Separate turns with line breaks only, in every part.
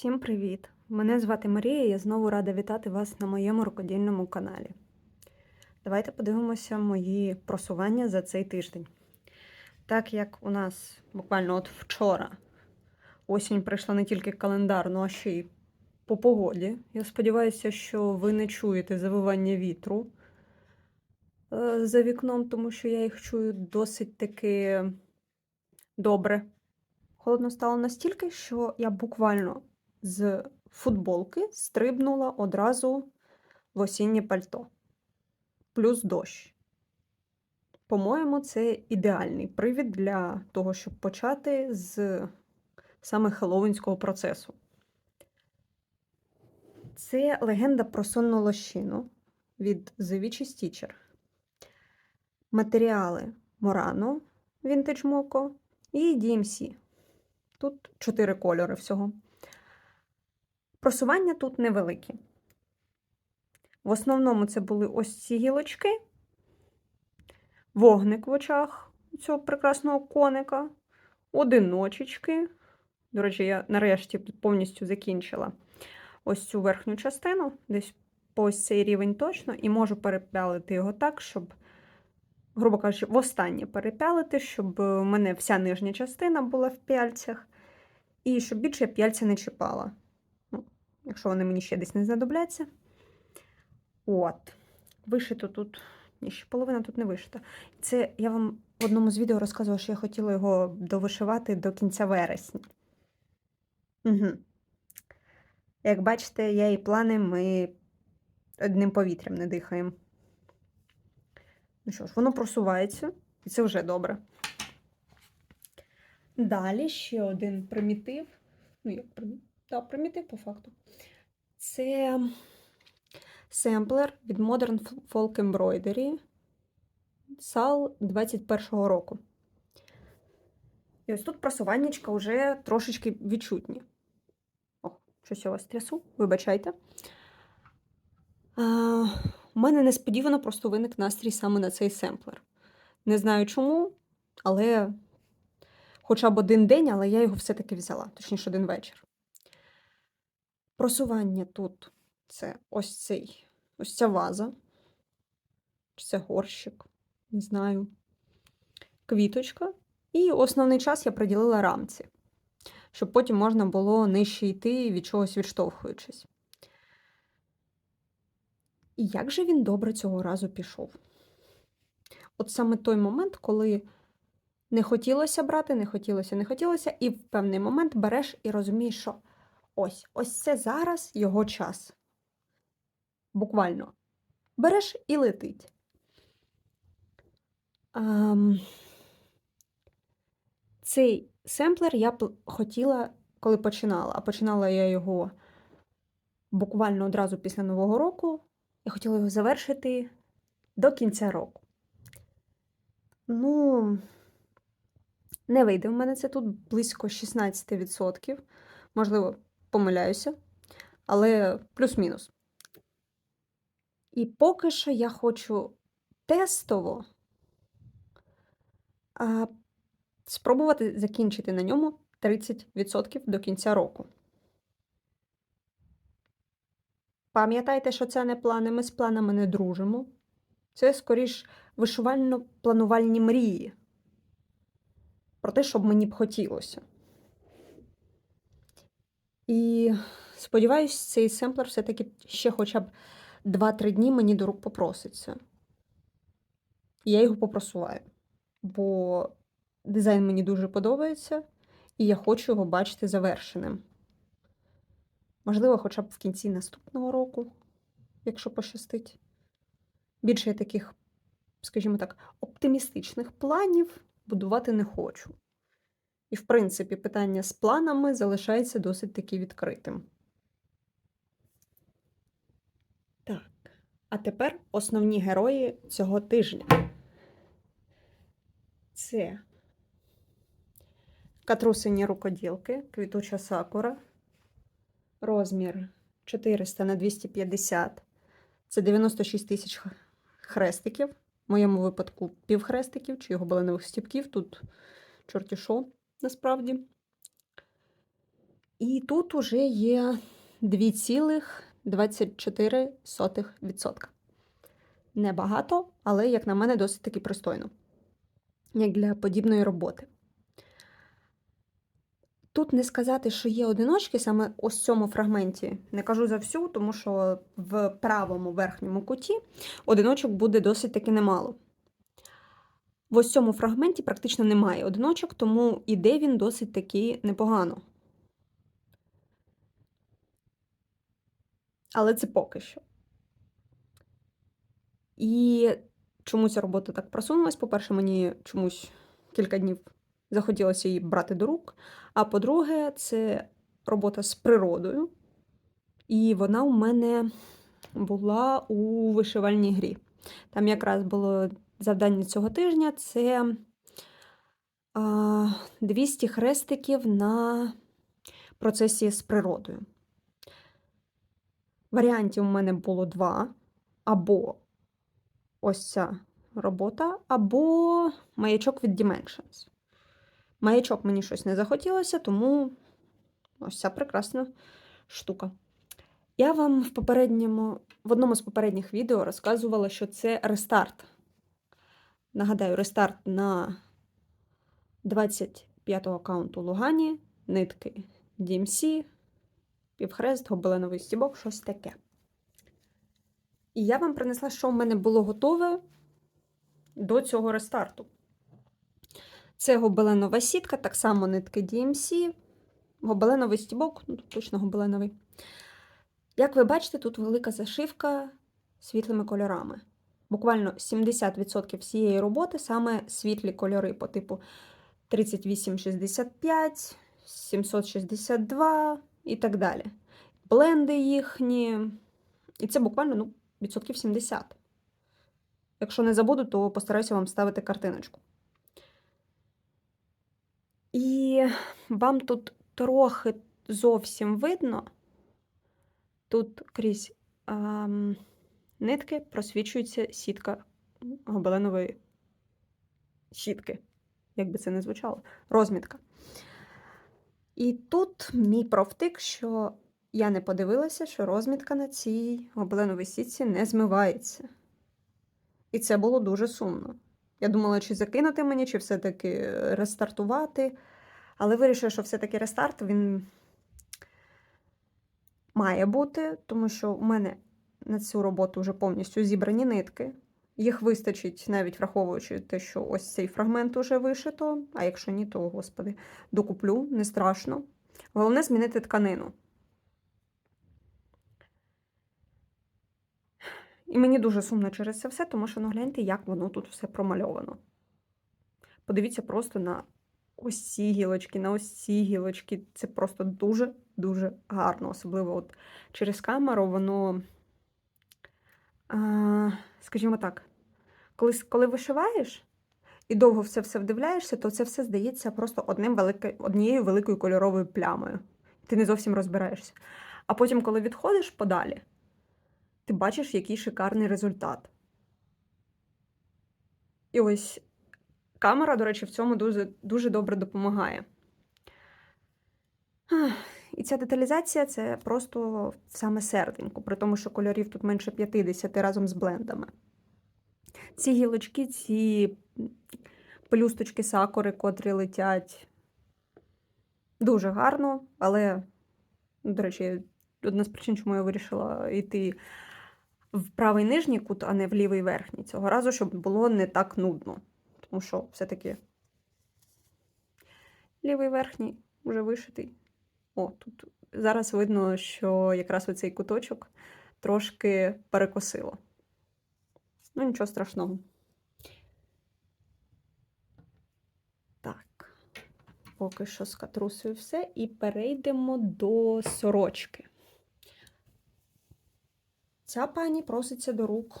Всім привіт! Мене звати Марія, я знову рада вітати вас на моєму рукодільному каналі. Давайте подивимося мої просування за цей тиждень. Так як у нас буквально от вчора осінь прийшла не тільки календарно, а ще й по погоді. Я сподіваюся, що ви не чуєте завивання вітру е, за вікном, тому що я їх чую досить таки добре. Холодно стало настільки, що я буквально з футболки стрибнула одразу в осіннє пальто. Плюс дощ. По-моєму, це ідеальний привід для того, щоб почати з саме хеллоуінського процесу. Це легенда про сонну лощину від The Witch's Teacher. Матеріали Murano Vintage Moco і DMC. Тут чотири кольори всього. Просування тут невеликі. В основному це були ось ці гілочки, вогник в очах цього прекрасного коника, одиночечки. До речі, я нарешті повністю закінчила ось цю верхню частину, десь по ось цей рівень точно, і можу перепялити його так, щоб, грубо кажучи, востаннє перепялити, щоб у мене вся нижня частина була в пяльцях, і щоб більше я п'яльця не чіпала якщо вони мені ще десь не знадобляться. От. Вишито тут. Ще половина тут не вишита. Це я вам в одному з відео розказувала, що я хотіла його довишивати до кінця вересня. Угу. Як бачите, я і плани ми одним повітрям не дихаємо. Ну що ж, воно просувається, і це вже добре. Далі ще один примітив. Ну, як примітив? Так, примітив по факту. Це семплер від Modern Folk Embroidery SAL 21-го року. І ось тут просуваннячка вже трошечки відчутні. О, щось я вас трясу, вибачайте. А, У мене несподівано просто виник настрій саме на цей семплер. Не знаю чому, але хоча б один день, але я його все-таки взяла, точніше, один вечір. Просування тут це ось цей, ось ця ваза, чи це горщик, не знаю, квіточка. І основний час я приділила рамці, щоб потім можна було нижче йти від чогось відштовхуючись. І як же він добре цього разу пішов? От саме той момент, коли не хотілося брати, не хотілося, не хотілося, і в певний момент береш і розумієш, що. Ось ось це зараз його час. Буквально. Береш і летить. Ем, Цей семплер я б хотіла, коли починала, а починала я його буквально одразу після Нового року. Я хотіла його завершити до кінця року. Ну, не вийде в мене це тут близько 16%. Можливо, помиляюся, але плюс-мінус. І поки що я хочу тестово а, спробувати закінчити на ньому 30% до кінця року. Пам'ятайте, що це не плани, ми з планами не дружимо. Це, скоріш, вишивально-планувальні мрії. Про те, щоб мені б хотілося. І сподіваюсь, цей семплер все-таки ще хоча б 2-3 дні мені до рук попроситься. Я його попросуваю, бо дизайн мені дуже подобається, і я хочу його бачити завершеним. Можливо, хоча б в кінці наступного року, якщо пощастить. Більше я таких, скажімо так, оптимістичних планів будувати не хочу. І, в принципі, питання з планами залишається досить таки відкритим. Так, а тепер основні герої цього тижня. Це катрусині рукоділки, квітуча сакура, розмір 400 на 250. Це 96 тисяч хрестиків. В моєму випадку півхрестиків, чи його баленових стіпків. Тут чорті шо насправді. І тут уже є 2,24%. Небагато, але, як на мене, досить таки пристойно, як для подібної роботи. Тут не сказати, що є одиночки, саме ось в цьому фрагменті. Не кажу за всю, тому що в правому верхньому куті одиночок буде досить таки немало. В ось цьому фрагменті практично немає одиночок, тому іде він досить таки непогано. Але це поки що. І чому ця робота так просунулась? По-перше, мені чомусь кілька днів захотілося її брати до рук. А по-друге, це робота з природою. І вона у мене була у вишивальній грі. Там якраз було завдання цього тижня це 200 хрестиків на процесі з природою. Варіантів у мене було два. Або ось ця робота, або маячок від Dimensions. Маячок мені щось не захотілося, тому ось ця прекрасна штука. Я вам в попередньому, в одному з попередніх відео розказувала, що це рестарт. Нагадаю, рестарт на 25-го аккаунту Лугані, нитки DMC, півхрест, гобеленовий стібок, щось таке. І я вам принесла, що в мене було готове до цього рестарту. Це гобеленова сітка, так само нитки DMC, гобеленовий стібок, ну точно гобеленовий. Як ви бачите, тут велика зашивка світлими кольорами. Буквально 70% всієї роботи саме світлі кольори по типу 3865, 762 і так далі. Бленди їхні. І це буквально ну, відсотків 70. Якщо не забуду, то постараюся вам ставити картиночку. І вам тут трохи зовсім видно, тут крізь ем, нитки просвічується сітка гобеленової щітки, як би це не звучало, розмітка. І тут мій профтик, що я не подивилася, що розмітка на цій гобеленовій сітці не змивається. І це було дуже сумно. Я думала, чи закинути мені, чи все-таки рестартувати. Але вирішила, що все-таки рестарт він має бути, тому що у мене на цю роботу вже повністю зібрані нитки. Їх вистачить, навіть враховуючи те, що ось цей фрагмент уже вишито. А якщо ні, то, господи, докуплю, не страшно. Головне змінити тканину. І мені дуже сумно через це все, тому що ну гляньте, як воно тут все промальовано. Подивіться просто на ось ці гілочки, на ось ці гілочки. Це просто дуже-дуже гарно. Особливо от через камеру воно, скажімо так, коли, коли вишиваєш і довго все все вдивляєшся, то це все здається просто одним велике, однією великою кольоровою плямою. Ти не зовсім розбираєшся. А потім, коли відходиш подалі, ти бачиш, який шикарний результат. І ось камера, до речі, в цьому дуже, дуже добре допомагає. І ця деталізація це просто саме серденько, при тому, що кольорів тут менше 50 разом з блендами. Ці гілочки, ці пелюсточки сакури, котрі летять дуже гарно, але, до речі, одна з причин, чому я вирішила йти в правий нижній кут, а не в лівий верхній. Цього разу, щоб було не так нудно. Тому що все-таки лівий верхній вже вишитий. О, тут зараз видно, що якраз оцей куточок трошки перекосило. Ну, нічого страшного. Так, поки що з катрусою все. І перейдемо до сорочки. Ця пані проситься до рук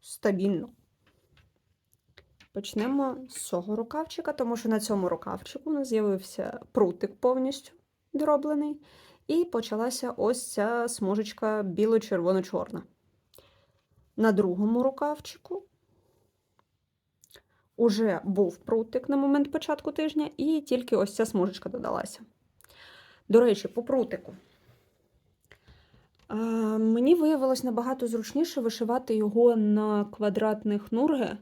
стабільно. Почнемо з цього рукавчика, тому що на цьому рукавчику у нас з'явився прутик повністю дороблений, і почалася ось ця смужечка біло-червоно-чорна. На другому рукавчику уже був прутик на момент початку тижня, і тільки ось ця смужечка додалася. До речі, по прутику. Мені виявилось набагато зручніше вишивати його на квадратних нурги,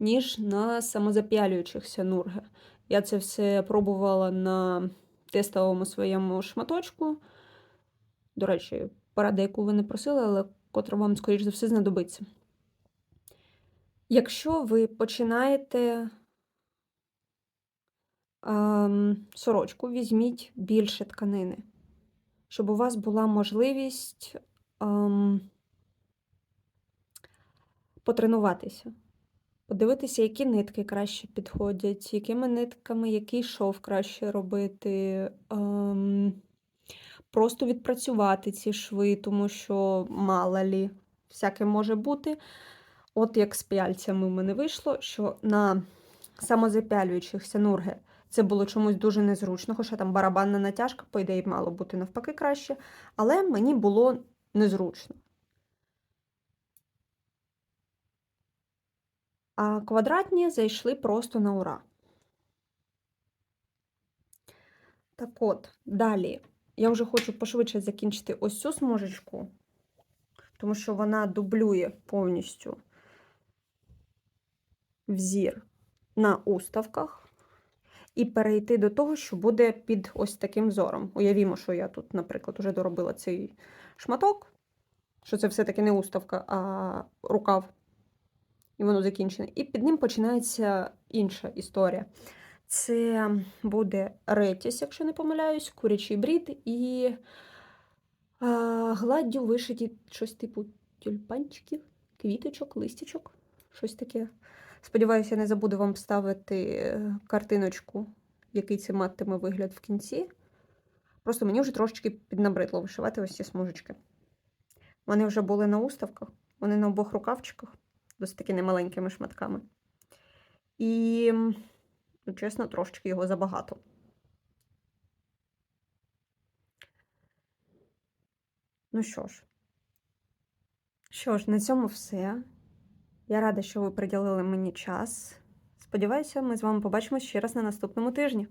ніж на самозапялюючихся нурги. Я це все пробувала на тестовому своєму шматочку. До речі, порада, яку ви не просили, але котра вам, скоріш за все, знадобиться. Якщо ви починаєте ем, сорочку, візьміть більше тканини, щоб у вас була можливість ем, потренуватися, подивитися, які нитки краще підходять, якими нитками який шов краще робити. Ем, просто відпрацювати ці шви, тому що мало лі, всяке може бути. От як з пяльцями в мене вийшло, що на самозапялюючихся нурги це було чомусь дуже незручно, хоча там барабанна натяжка, по ідеї, мало бути навпаки краще, але мені було незручно. А квадратні зайшли просто на ура. Так от, далі. Я вже хочу пошвидше закінчити ось цю смужечку, тому що вона дублює повністю взір на уставках, і перейти до того, що буде під ось таким взором. Уявімо, що я тут, наприклад, вже доробила цей шматок, що це все-таки не уставка, а рукав, і воно закінчене. І під ним починається інша історія. Це буде ретіс, якщо не помиляюсь, курячий брід і а, гладдю вишиті щось типу тюльпанчиків, квіточок, листячок, щось таке. Сподіваюся, я не забуду вам ставити е, картиночку, який це матиме вигляд в кінці. Просто мені вже трошечки піднабридло вишивати ось ці смужечки. Вони вже були на уставках, вони на обох рукавчиках, досить такими маленькими шматками. І Ну, чесно, трошечки його забагато. Ну що ж, що ж, на цьому все. Я рада, що ви приділили мені час. Сподіваюся, ми з вами побачимось ще раз на наступному тижні.